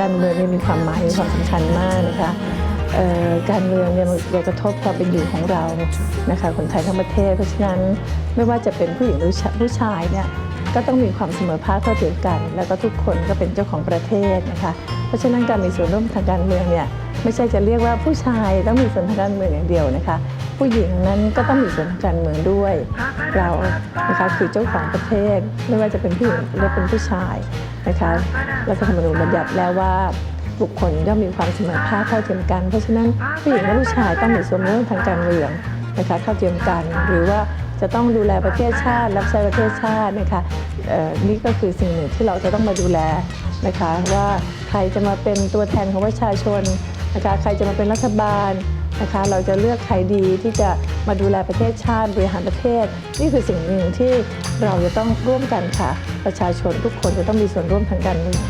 การเมืองเนี่ยมีความหมายมีความสำคัญมากนะคะการเมืองเนี่ยมันเรากระทบความเป็นอยู่ของเรานะคะคนไทยทั้งประเทศ เพราะฉะนั้นไม่ว่าจะเป็นผู้หญิงหรือผู้ชายเนี่ยก็ต้องมีความเสมอภาคเท่าเทียมกัน แล้วก็ทุกคนก็เป็นเจ้าของประเทศนะคะเพราะฉะนั้นการมีส่วนร่วมทางการเมืองเนี่ยไม่ใช่จะเรียกว่าผู้ชายต้องมีส่วนทางการเมืองอย่างเดียวนะคะ ผู้หญิงนั้นก็ต้องมีส่วนทางการเมืองด้วย เรานะคะคือเจ้าของประเทศไม่ว่าจะเป็นผู้หญิงหรือเป็นผู้ชายนะคะรัฐธรรมนูญบัญญัติแล้วว่าบุคคลย่อมมีความเสมอภาคเท่าเทียมกัน เพราะฉะนั้นผู้หญิงและผู้ชายต้องมีส่วนร่วมทางการเมืองนะคะเท่าเทียมกัน หรือว่าจะต้องดูแลประเทศชาติ รับใช้ประเทศชาตินะคะนี่ก็คือสิ่งหนึ่งที่เราจะต้องมาดูแลนะคะว่าใครจะมาเป็นตัวแทนของประชาชนนะคะใครจะมาเป็นรัฐบาล นะคะ เราจะเลือกใครดีที่จะมาดูแลประเทศชาติบริหารประเทศ นี่คือสิ่งหนึ่งที่เราจะต้องร่วมกันค่ะ ประชาชนทุกคนจะต้องมีส่วนร่วมทางการเมือง